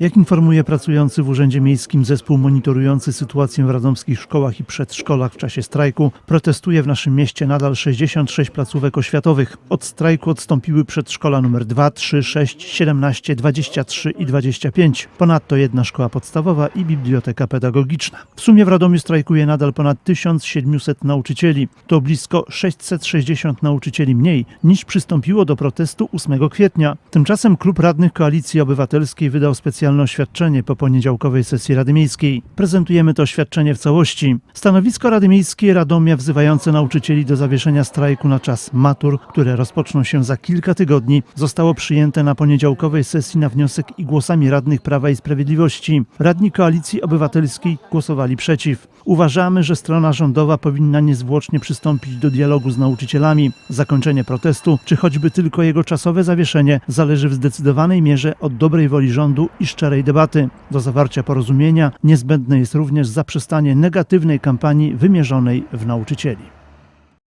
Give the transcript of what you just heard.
Jak informuje pracujący w Urzędzie Miejskim zespół monitorujący sytuację w radomskich szkołach i przedszkolach w czasie strajku, protestuje w naszym mieście nadal 66 placówek oświatowych. Od strajku odstąpiły przedszkola nr 2, 3, 6, 17, 23 i 25. Ponadto jedna szkoła podstawowa i biblioteka pedagogiczna. W sumie w Radomiu strajkuje nadal ponad 1700 nauczycieli. To blisko 660 nauczycieli mniej niż przystąpiło do protestu 8 kwietnia. Tymczasem klub radnych Koalicji Obywatelskiej wydał specjalne oświadczenie po poniedziałkowej sesji Rady Miejskiej. Prezentujemy to oświadczenie w całości. Stanowisko Rady Miejskiej Radomia wzywające nauczycieli do zawieszenia strajku na czas matur, które rozpoczną się za kilka tygodni, zostało przyjęte na poniedziałkowej sesji na wniosek i głosami radnych Prawa i Sprawiedliwości. Radni Koalicji Obywatelskiej głosowali przeciw. Uważamy, że strona rządowa powinna niezwłocznie przystąpić do dialogu z nauczycielami. Zakończenie protestu, czy choćby tylko jego czasowe zawieszenie, zależy w zdecydowanej mierze od dobrej woli rządu i szczerej debaty. Do zawarcia porozumienia niezbędne jest również zaprzestanie negatywnej kampanii wymierzonej w nauczycieli.